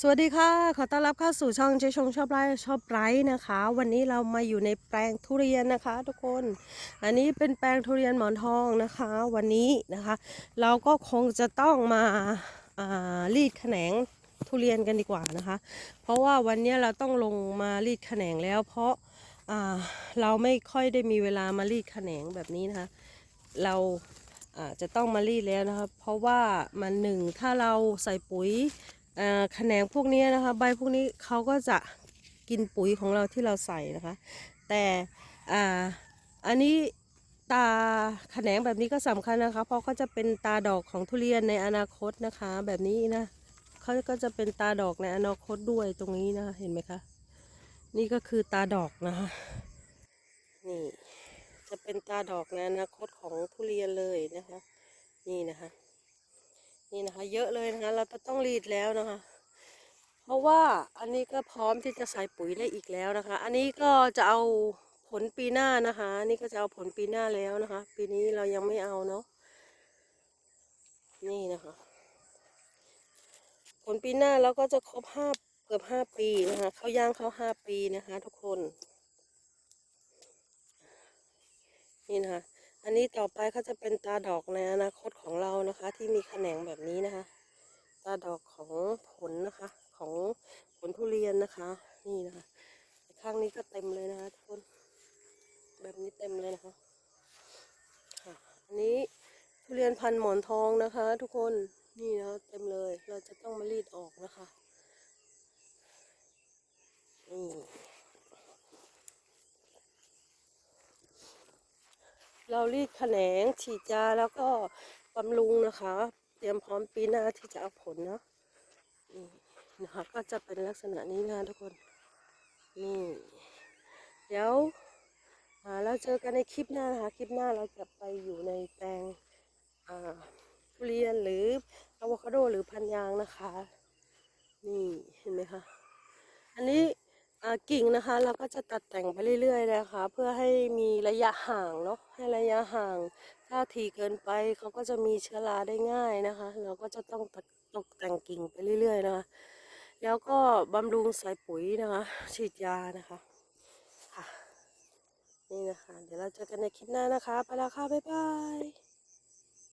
สวัสดีค่ะ ขอต้อนรับเข้าสู่ช่องเจชงชอบไลฟ์ชอบไลฟ์นะคะ วันนี้เรามาอยู่ในแปลงทุเรียนนะคะ ทุกคน อันนี้เป็นแปลงทุเรียนหมอนทองนะคะ วันนี้นะคะ เราก็คงจะต้องมาารีดแขนงทุเรียนกันดีกว่านะคะ เพราะว่าวันนี้เราต้องลงมารีดแขนงแล้ว เพราะาเราไม่ค่อยได้มีเวลามารีดแขนงแบบนี้นะคะ เราจะต้องมารีดแล้วนะคะเพราะว่ามันหนึ่งถ้าเราใส่ปุ๋ย แขนงพวกนี้นะคะ ใบพวกนี้เขาก็จะกินปุ๋ยของเราที่เราใส่นะคะ แต่อ่าอันนี้ตาแขนงแบบนี้ก็สำคัญนะคะ เพราะเขาจะเป็นตาดอกของทุเรียนในอนาคตนะคะ แบบนี้นะเขาก็จะเป็นตาดอกในอนาคตด้วยตรงนี้นะคะเห็นไหมคะ นี่ก็คือตาดอกนะคะนี่จะเป็นตาดอกในอนาคตของทุเรียนเลยนะคะ นี่นะคะ นี่นะคะ เยอะเลยนะคะ เราจะต้องรีดแล้วนะคะ เพราะว่าอันนี้ก็พร้อมที่จะใส่ปุ๋ยได้อีกแล้วนะคะ อันนี้ก็จะเอาผลปีหน้านะคะอันนี่ก็จะเอาผลปีหน้าแล้วนะคะ ปีนี้เรายังไม่เอาเนาะนี่นะคะ ผลปีหน้าเราก็จะครบห้าเกือบห้าปีนะคะเขาย่างเขาห้าปีนะคะ ทุกคน นี่นะคะ อันนี้ต่อไปเขาจะเป็นตาดอกในอนาคตของเรานะคะ ที่มีแขนงแบบนี้นะคะ ตาดอกของผลนะคะ ของผลทุเรียนนะคะ นี่นะคะ ข้างนี้ก็เต็มเลยนะคะทุกคนแบบนี้เต็มเลยนะคะค่ะอันนี้ทุเรียนพันหมอนทองนะคะ ทุกคนนี่นะเต็มเลย เราจะต้องมารีดออกนะคะนี่ เรารีดแขนงฉีดยาแล้วก็บำรุงนะคะ เตรียมพร้อมปีหน้าที่จะเอาผลเนาะนี่นะคะก็จะเป็นลักษณะนี้นะทุกคนนี่เดี๋ยวเราเจอกันในคลิปหน้านะคะคลิปหน้าเราจะไปอยู่ในแปลงทุเรียนหรืออะโวคาโดหรือพันยางนะคะ นี่เห็นไหมคะ อันนี้ กิ่งนะคะ เราก็จะตัดแต่งไปเรื่อย ๆ นะคะ เพื่อให้มีระยะห่างเนาะให้ระยะห่าง ถ้าถี่เกินไปเขาก็จะมีเชื้อราได้ง่ายนะคะ เราก็จะต้องตัดตกแต่งกิ่งไปเรื่อย ๆ นะคะ แล้วก็บำรุงใส่ปุ๋ยนะคะ ฉีดยานะคะค่ะนี่นะคะ เดี๋ยวเราเจอกันในคลิปหน้านะคะ ไปแล้วค่ะบ๊ายบาย